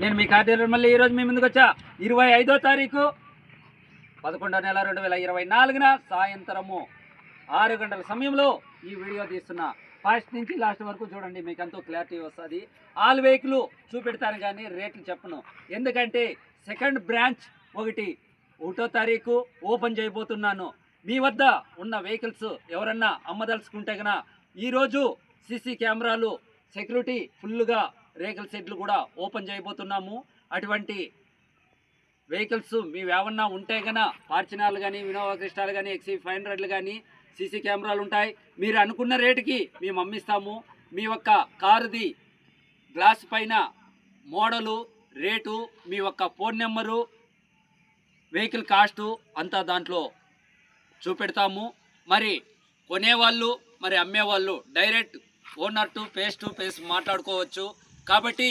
నేను మీ కార్యాలయం మళ్ళీ ఈరోజు మీ ముందుకు వచ్చా. ఇరవై ఐదో తారీఖు పదకొండో నెల రెండు వేల ఇరవై నాలుగున సాయంత్రము ఆరు గంటల సమయంలో ఈ వీడియో తీస్తున్నా. ఫస్ట్ నుంచి లాస్ట్ వరకు చూడండి మీకు ఎంతో క్లారిటీ వస్తుంది. ఆల్ వెహికల్ చూపెడతాను కానీ రేట్లు చెప్పను. ఎందుకంటే సెకండ్ బ్రాంచ్ ఒకటి ఒకటో తారీఖు ఓపెన్ చేయబోతున్నాను. మీ వద్ద ఉన్న వెహికల్స్ ఎవరన్నా అమ్మదలుచుకుంటే గన ఈరోజు సీసీ కెమెరాలు సెక్యూరిటీ ఫుల్గా రేకుల షెడ్లు కూడా ఓపెన్ చేయబోతున్నాము. అటువంటి వెహికల్స్ మీ ఏమన్నా ఉంటే గన ఫార్చునర్లు కానీ వినోవా క్రిస్టాలు కానీ ఎక్సీ ఫైవ్ హండ్రెడ్లు కానీ సీసీ కెమెరాలు ఉంటాయి. మీరు అనుకున్న రేటుకి మేము అమ్మిస్తాము. మీ యొక్క కారుది గ్లాస్ పైన మోడలు రేటు మీ యొక్క ఫోన్ నెంబరు వెహికల్ కాస్టు అంతా దాంట్లో చూపెడతాము. మరి కొనేవాళ్ళు మరి అమ్మేవాళ్ళు direct owner to face to face మాట్లాడుకోవచ్చు. కాబట్టి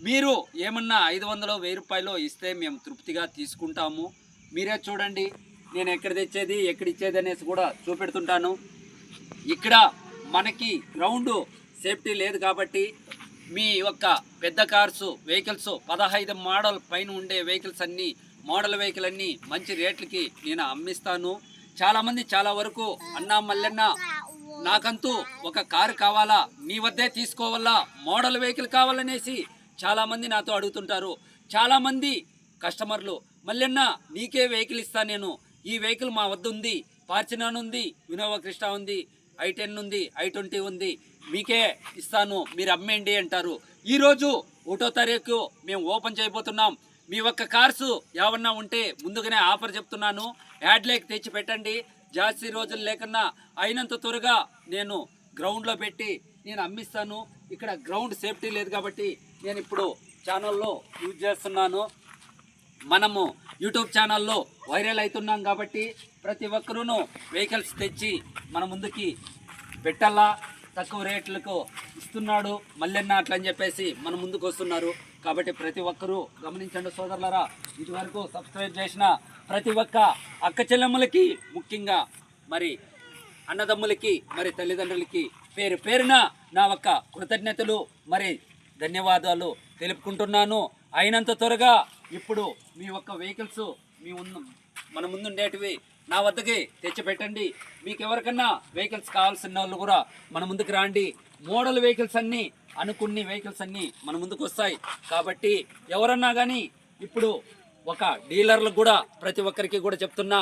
మీరు ఏమన్నా ఐదు వందలు వెయ్యి రూపాయలు ఇస్తే మేము తృప్తిగా తీసుకుంటాము. మీరే చూడండి నేను ఎక్కడ తెచ్చేది ఎక్కడ ఇచ్చేది అనేసి కూడా చూపెడుతుంటాను. ఇక్కడ మనకి గ్రౌండ్ సేఫ్టీ లేదు కాబట్టి మీ యొక్క పెద్ద కార్స్ వెహికల్స్ పదహైదు మోడల్ పైన ఉండే వెహికల్స్ అన్నీ మోడల్ వెహికల్ అన్నీ మంచి రేట్లకి నేను అమ్మిస్తాను. చాలామంది చాలా వరకు అన్నా మల్లెన్న నాకంతూ ఒక కారు కావాలా? నీ వద్దే తీసుకోవాలా మోడల్ వెహికల్ కావాలనేసి చాలామంది నాతో అడుగుతుంటారు. చాలామంది కస్టమర్లు మల్లెన్న నీకే వెహికల్ ఇస్తా నేను. ఈ వెహికల్ మా వద్ద ఉంది. పార్చినాన్ ఉంది వినోవా క్రిస్టా ఉంది ఐ టెన్ ఉంది ఐ ట్వంటీ ఉంది. మీకే ఇస్తాను మీరు అమ్మేయండి అంటారు. ఈరోజు ఒకటో తారీఖు మేము ఓపెన్ చేయబోతున్నాం. మీ ఒక్క కార్స్ ఏమన్నా ఉంటే ముందుగానే ఆఫర్ చెప్తున్నాను. యాడ్ లేక్ తెచ్చి పెట్టండి జాస్తి రోజులు లేకున్నా అయినంత త్వరగా నేను గ్రౌండ్లో పెట్టి నేను అమ్మిస్తాను. ఇక్కడ గ్రౌండ్ సేఫ్టీ లేదు కాబట్టి నేను ఇప్పుడు ఛానల్లో యూజ్ చేస్తున్నాను. మనము యూట్యూబ్ ఛానల్లో వైరల్ అవుతున్నాం కాబట్టి ప్రతి ఒక్కరూను వెహికల్స్ తెచ్చి మన ముందుకి పెట్టాలా? తక్కువ రేట్లకు ఇస్తున్నాడు మల్లెన్న అట్లని చెప్పేసి మన ముందుకు వస్తున్నారు. కాబట్టి ప్రతి ఒక్కరూ గమనించండి సోదరులరా ఇదివరకు సబ్స్క్రైబ్ చేసిన ప్రతి ఒక్క అక్క చెల్లెమ్మలకి ముఖ్యంగా మరి అన్నదమ్ములకి మరి తల్లిదండ్రులకి పేరు పేరున నా ఒక్క కృతజ్ఞతలు మరి ధన్యవాదాలు తెలుపుకుంటున్నాను. అయినంత త్వరగా ఇప్పుడు మీ ఒక్క వెహికల్స్ మీ ఉన్న మన ముందు ఉండేటివి నా వద్దకి తెచ్చి పెట్టండి మీకు ఎవరికన్నా వెహికల్స్ కావాల్సిన వాళ్ళు కూడా మన ముందుకు రాండి. మోడల్ వెహికల్స్ అన్నీ అనుకున్ని వెహికల్స్ అన్నీ మన ముందుకు వస్తాయి. కాబట్టి ఎవరన్నా కానీ ఇప్పుడు ఒక డీలర్లకు కూడా ప్రతి ఒక్కరికి కూడా చెప్తున్నా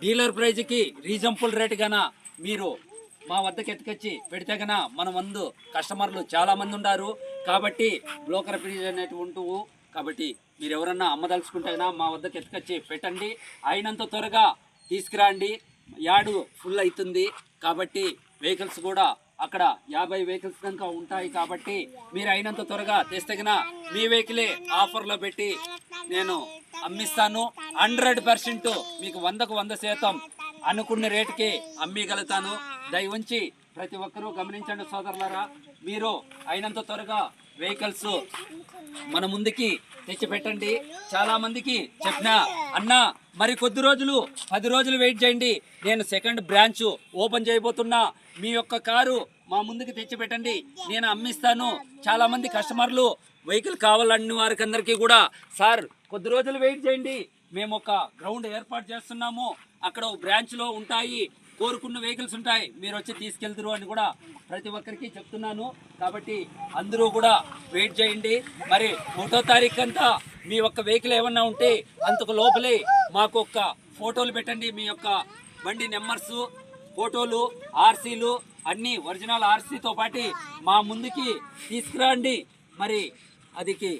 డీలర్ ప్రైజ్కి రీజనబుల్ రేట్ గాన మీరు మా వద్దకు ఎత్తుకొచ్చి పెడితే గన మన ముందు కస్టమర్లు చాలామంది ఉన్నారు కాబట్టి బ్రోకర్ ఫీజ్ ఉంటువు కాబట్టి మీరు ఎవరన్నా అమ్మదలుచుకుంటే మా వద్దకు ఎత్తుకొచ్చి పెట్టండి. అయినంత త్వరగా తీసుకురండి. యాడు ఫుల్ అవుతుంది కాబట్టి వెహికల్స్ కూడా అక్కడ యాభై వెహికల్స్ కనుక ఉంటాయి కాబట్టి మీరు అయినంత త్వరగా తెస్తగిన మీ వెహికలే ఆఫర్లో పెట్టి నేను అమ్మిస్తాను. హండ్రెడ్ పర్సెంట్ మీకు వందకు వంద శాతం అనుకున్న రేటుకి అమ్మగలుగుతాను. దయ ఉంచి ప్రతి ఒక్కరూ గమనించండి సోదరులారా మీరు అయినంత త్వరగా వెహికల్స్ మన ముందుకి తెచ్చి పెట్టండి చాలా మందికి చెప్పినా అన్నా మరి కొద్ది రోజులు పది రోజులు వెయిట్ చేయండి. నేను సెకండ్ బ్రాంచ్ ఓపెన్ చేయబోతున్నా. మీ యొక్క కారు మా ముందుకి తెచ్చి పెట్టండి నేను అమ్మిస్తాను. చాలా మంది కస్టమర్లు వెహికల్ కావాలన్న వారికి అందరికీ కూడా సార్ కొద్ది రోజులు వెయిట్ చేయండి. మేము ఒక గ్రౌండ్ ఏర్పాటు చేస్తున్నాము. అక్కడ బ్రాంచ్లో ఉంటాయి. కోరుకున్న వెహికల్స్ ఉంటాయి. మీరు వచ్చి తీసుకెళ్తారు అని కూడా ప్రతి ఒక్కరికి చెప్తున్నాను. కాబట్టి అందరూ కూడా వెయిట్ చేయండి. మరి ఒకటో తారీఖు అంతా మీ యొక్క వెహికల్ ఏమన్నా ఉంటే అంతకు లోపలే మాకు ఒక్క ఫోటోలు పెట్టండి. మీ యొక్క బండి నెంబర్స్ ఫోటోలు ఆర్సీలు అన్నీ ఒరిజినల్ ఆర్సీతో పాటు మా ముందుకి తీసుకురండి. మరి అదికి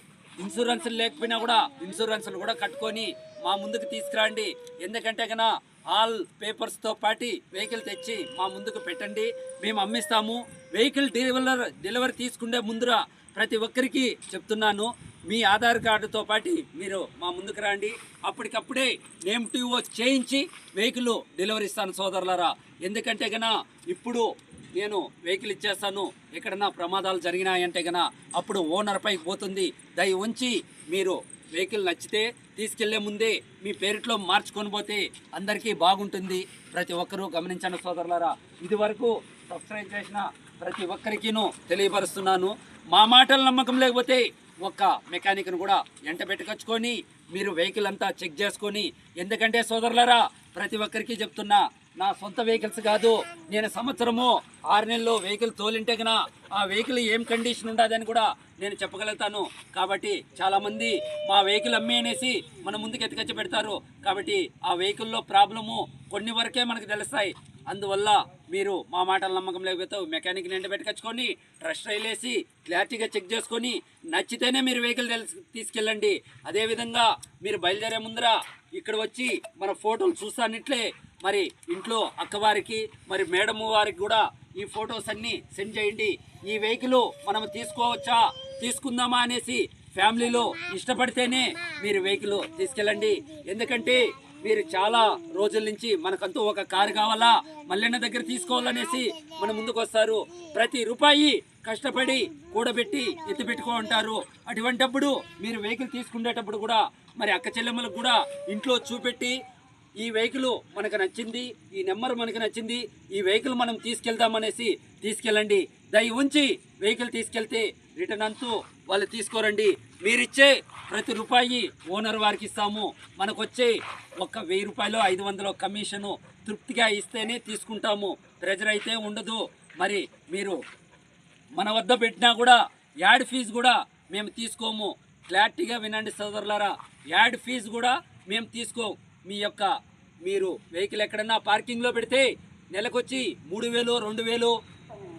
ఇన్సూరెన్స్ లేకపోయినా కూడా ఇన్సూరెన్స్లు కూడా కట్టుకొని మా ముందుకు తీసుకురండి. ఎందుకంటే కన్నా ఆల్ పేపర్స్తో పాటి వెహికల్ తెచ్చి మా ముందుకు పెట్టండి. మేము అమ్మిస్తాము. వెహికల్ డెలివర్ డెలివరీ తీసుకుండే ముందర ప్రతి ఒక్కరికి చెప్తున్నాను. మీ ఆధార్ కార్డుతో పాటు మీరు మా ముందుకు రండి. అప్పటికప్పుడే నేమ్ టీఓ చేయించి వెహికల్ డెలివరీ ఇస్తాను సోదరులరా. ఎందుకంటే గన ఇప్పుడు నేను వెహికల్ ఇచ్చేస్తాను. ఎక్కడన్నా ప్రమాదాలు జరిగినాయంటే గన అప్పుడు ఓనర్ పైకి పోతుంది. దయ ఉంచి మీరు వెహికల్ నచ్చితే తీసుకెళ్ళే ముందే మీ పేరిట్లో మార్చుకొని పోతే అందరికీ బాగుంటుంది. ప్రతి ఒక్కరూ గమనించండి సోదరులారా. ఇది వరకు సబ్స్క్రైబ్ చేసిన ప్రతి ఒక్కరికినూ తెలియపరుస్తున్నాను. మా మాటలు నమ్మకం లేకపోతే ఒక్క మెకానిక్ను కూడా ఎంట పెట్టుకొచ్చుకొని మీరు వెహికల్ అంతా చెక్ చేసుకొని ఎందుకంటే సోదరులరా ప్రతి ఒక్కరికి చెప్తున్నా నా సొంత వెహికల్స్ కాదు నేను సంవత్సరము ఆరు నెలలు వెహికల్ తోలింటే కన ఆ వెహికల్ ఏం కండిషన్ ఉండదని కూడా నేను చెప్పగలుగుతాను. కాబట్టి చాలామంది మా వెహికల్ అమ్మి అనేసి మన ముందుకు ఎత్తుకొచ్చి పెడతారు. కాబట్టి ఆ వెహికల్లో ప్రాబ్లము కొన్ని వరకే మనకు తెలుస్తాయి. అందువల్ల మీరు మా మాటల నమ్మకం లేకపోతే మెకానిక్ నిండి పెట్టుకొచ్చుకొని ట్రస్ట్ రైల్ వేసి క్లారిటీగా చెక్ చేసుకొని నచ్చితేనే మీరు వెహికల్ తీసుకెళ్ళండి. అదేవిధంగా మీరు బయలుదేరే ముందర ఇక్కడ వచ్చి మన ఫోటోలు చూస్తానిట్లే మరి ఇంట్లో అక్కవారికి మరి మేడం వారికి కూడా ఈ ఫొటోస్ అన్నీ సెండ్ చేయండి. ఈ వెహికల్ మనం తీసుకోవచ్చా తీసుకుందామా అనేసి ఫ్యామిలీలో ఇష్టపడితేనే మీరు వెహికల్ తీసుకెళ్ళండి. ఎందుకంటే మీరు చాలా రోజుల నుంచి మనకంటూ ఒక కారు కావాలా మల్లెన్న దగ్గర తీసుకోవాలనేసి మన ముందుకు వస్తారు. ప్రతి రూపాయి కష్టపడి కూడబెట్టి ఎత్తి పెట్టుకో ఉంటారు. అటువంటప్పుడు మీరు వెహికల్ తీసుకునేటప్పుడు కూడా మరి అక్క చెల్లెమ్మలకు కూడా ఇంట్లో చూపెట్టి ఈ వెహికల్ మనకు నచ్చింది ఈ నెంబర్ మనకు నచ్చింది ఈ వెహికల్ మనం తీసుకెళ్దామనేసి తీసుకెళ్ళండి. దయ ఉంచి వెహికల్ తీసుకెళ్తే రిటర్న్ అంతా వాళ్ళు తీసుకోరండి. మీరిచ్చే ప్రతి రూపాయి ఓనర్ వారికి ఇస్తాము. మనకు వచ్చే ఒక్క వెయ్యి రూపాయలు ఐదు వందల కమిషను తృప్తిగా ఇస్తేనే తీసుకుంటాము. ప్రెజర్ అయితే ఉండదు. మరి మీరు మన వద్ద పెట్టినా కూడా యాడ్ ఫీజు కూడా మేము తీసుకోము. క్లారిటీగా వినండి సోదరులారా యాడ్ ఫీజు కూడా మేము తీసుకోము మీ యొక్క మీరు వెహికల్ ఎక్కడన్నా పార్కింగ్లో పెడితే నెలకొచ్చి మూడు వేలు రెండు వేలు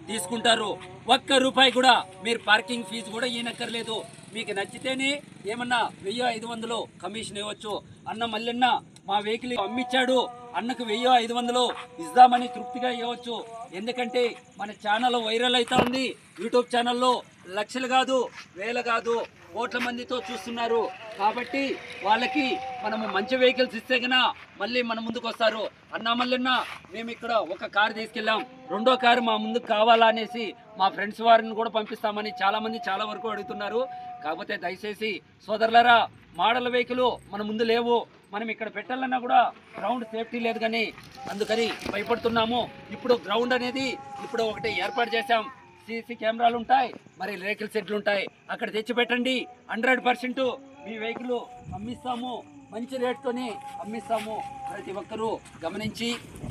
తీసుకుంటారు. ఒక్క రూపాయి కూడా మీరు పార్కింగ్ ఫీజు కూడా ఈయనక్కర్లేదు. మీకు నచ్చితేనే ఏమన్నా వెయ్యి ఐదు వందలు కమిషన్ ఇవ్వచ్చు. అన్న మల్లెన్న మా వెహికల్ అమ్మిచ్చాడు. అన్నకు వెయ్యో ఐదు వందలు ఇద్దామని తృప్తిగా ఇవ్వచ్చు. ఎందుకంటే మన ఛానల్ వైరల్ అవుతా ఉంది. యూట్యూబ్ ఛానల్లో లక్షలు కాదు వేల కాదు కోట్ల మందితో చూస్తున్నారు. కాబట్టి వాళ్ళకి మనము మంచి వెహికల్స్ ఇస్తే కన్నా మళ్ళీ మన ముందుకు వస్తారు. అన్నా మల్లన్న మేము ఇక్కడ ఒక కారు తీసుకెళ్ళాం. రెండో కారు మా ముందుకు కావాలా అనేసి మా ఫ్రెండ్స్ వారిని కూడా పంపిస్తామని చాలామంది చాలా వరకు అడుగుతున్నారు. కాకపోతే దయచేసి సోదరులరా మోడల్ వెహికల్ మన ముందు లేవు. మనం ఇక్కడ పెట్టాలన్నా కూడా గ్రౌండ్ సేఫ్టీ లేదు కానీ అందుకని భయపడుతున్నాము. ఇప్పుడు గ్రౌండ్ అనేది ఇప్పుడు ఒకటి ఏర్పాటు చేశాం. సీసీ కెమెరాలు ఉంటాయి మరి రేకుల సెట్లు ఉంటాయి అక్కడ తెచ్చిపెట్టండి. హండ్రెడ్ పర్సెంట్ మీ వెహికల్ అమ్మిస్తాము. మంచి రేట్తోనే అమ్మిస్తాము. ప్రతి ఒక్కరూ గమనించి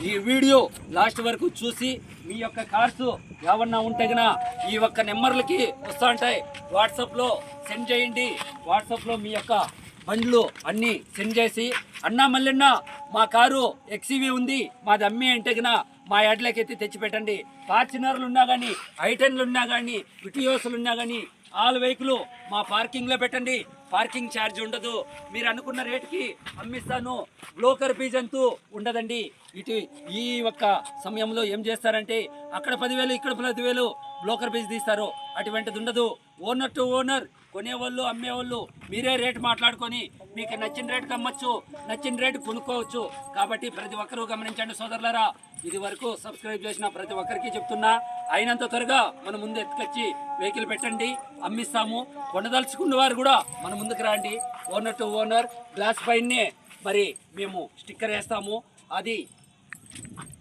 ఈ వీడియో లాస్ట్ వరకు చూసి మీ యొక్క కార్స్ ఏమన్నా ఉంటే గన ఈ ఒక్క నెంబర్లకి వస్తూ ఉంటాయి. వాట్సాప్లో సెండ్ చేయండి. వాట్సాప్లో మీ యొక్క బండ్లు అన్నీ సెండ్ చేసి అన్నా మల్లెన్న మా కారు ఎక్సీవీ ఉంది. మాది అమ్మి అంటే గన మా యాడ్లకి ఎత్తి తెచ్చిపెట్టండి. ఫార్చునర్లు ఉన్నా కానీ ఐటెన్లు ఉన్నా కానీ విటియోసులు ఉన్నా కానీ ఆల్ వెహికల్ మా పార్కింగ్లో పెట్టండి. పార్కింగ్ ఛార్జ్ ఉండదు. మీరు అనుకున్న రేటుకి అమ్మిస్తాను. బ్లోకర్ ఫీజు అంటూ ఉండదండి. ఇటు ఈ ఒక్క సమయంలో ఏం చేస్తారంటే అక్కడ పదివేలు ఇక్కడ పదివేలు బ్లోకర్ ఫీజు తీస్తారు. అటువంటిది ఉండదు. ఓనర్ టు ఓనర్ కొనేవాళ్ళు అమ్మేవాళ్ళు మీరే రేటు మాట్లాడుకొని మీకు నచ్చిన రేటుకి అమ్మచ్చు నచ్చిన రేటు కొనుక్కోవచ్చు. కాబట్టి ప్రతి ఒక్కరూ గమనించండి సోదరులారా ఇది వరకు సబ్స్క్రైబ్ చేసిన ప్రతి ఒక్కరికి చెప్తున్నా అయినంత త్వరగా మన ముందు ఎత్తుకొచ్చి వెహికల్ పెట్టండి అమ్మిస్తాము. కొనదలుచుకున్న వారు కూడా మన ముందుకు రండి. ఓనర్ టు ఓనర్ గ్లాస్ పైనే మరి మేము స్టిక్కర్ వేస్తాము. అది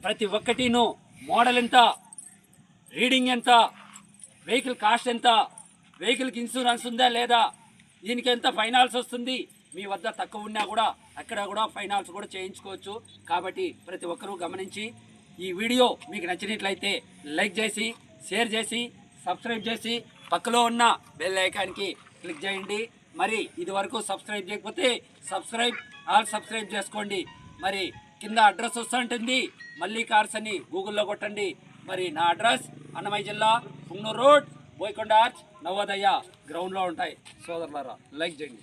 ప్రతి ఒక్కటిను మోడల్ ఎంత రీడింగ్ ఎంత వెహికల్ కాస్ట్ ఎంత వెహికల్కి ఇన్సూరెన్స్ ఉందా లేదా? దీనికి ఎంత ఫైనాన్స్ వస్తుంది? మీ వద్ద తక్కువ ఉన్నా కూడా అక్కడ కూడా ఫైనాన్స్ కూడా చేయించుకోవచ్చు. కాబట్టి ప్రతి ఒక్కరూ గమనించి ఈ వీడియో మీకు నచ్చినట్లయితే లైక్ చేసి షేర్ చేసి సబ్స్క్రైబ్ చేసి పక్కలో ఉన్న బెల్ ఐకాన్కి క్లిక్ చేయండి. మరి ఇది వరకు సబ్స్క్రైబ్ చేయకపోతే సబ్స్క్రైబ్ ఆల్ సబ్స్క్రైబ్ చేసుకోండి. మరి కింద అడ్రస్ వస్తుంటుంది మళ్ళీ కార్స్ అని గూగుల్లో కొట్టండి. మరి నా అడ్రస్ అన్నమయ్య జిల్లా పుంగూరు రోడ్ బోయకొండ ఆర్చ్ నవోదయ గ్రౌండ్లో ఉంటాయి. సోదరులారా లైక్ చేయండి.